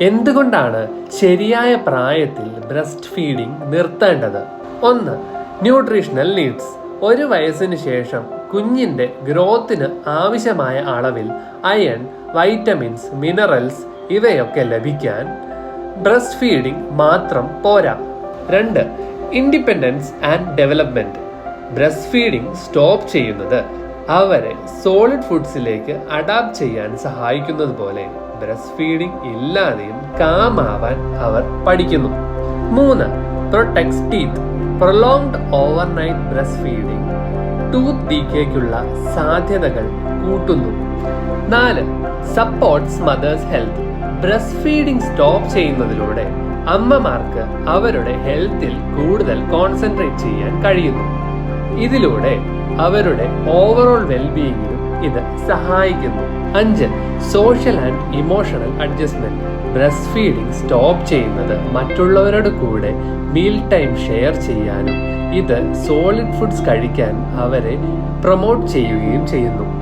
എന്തുകൊണ്ടാണ് ശരിയായ പ്രായത്തിൽ ബ്രസ്റ്റ് ഫീഡിംഗ് നിർത്തേണ്ടത്? ഒന്ന് ന്യൂട്രീഷണൽ നീഡ്സ് ഒരു വയസ്സിന് ശേഷം കുഞ്ഞിന്റെ ഗ്രോത്തിന് ആവശ്യമായ അളവിൽ അയൺ വൈറ്റമിൻസ് മിനറൽസ് ഇവയൊക്കെ ലഭിക്കാൻ ബ്രസ്റ്റ് ഫീഡിംഗ് മാത്രം പോരാ. രണ്ട് independence and development breast feeding stop ചെയ്യുന്നത് അവരെ സോളിഡ് ഫുഡ്സിലേക്ക് അഡാപ്റ്റ് ചെയ്യാൻ സഹായിക്കുന്നത് പോലെ ബ്രസ്റ്റ് ഫീഡിംഗ് ഇല്ലാതെയും കാമാവാൻ അവർ പഠിക്കുന്നു. മൂന്ന് protects teeth prolonged overnight breast feeding tooth ഡീക്കേക്കുള്ള സാധ്യതകൾ കൂട്ടുന്നു. നാല് supports mother's health breast feeding stop ചെയ്യുന്നതിലൂടെ അമ്മമാർക്ക് അവരുടെ ഹെൽത്തിൽ കൂടുതൽ കോൺസെൻട്രേറ്റ് ചെയ്യാൻ കഴിയുന്നു. ഇതിലൂടെ അവരുടെ ഓവറോൾ വെൽബീയിങ്ങിനും ഇത് സഹായിക്കുന്നു. അഞ്ച് social and emotional adjustment breast feeding stop ചെയ്യുന്നത് മറ്റുള്ളവരോട് കൂടെ മീൽ ടൈം ഷെയർ ചെയ്യാനും ഇത് സോളിഡ് ഫുഡ്സ് കഴിക്കാൻ അവരെ പ്രൊമോട്ട് ചെയ്യുകയും ചെയ്യുന്നു.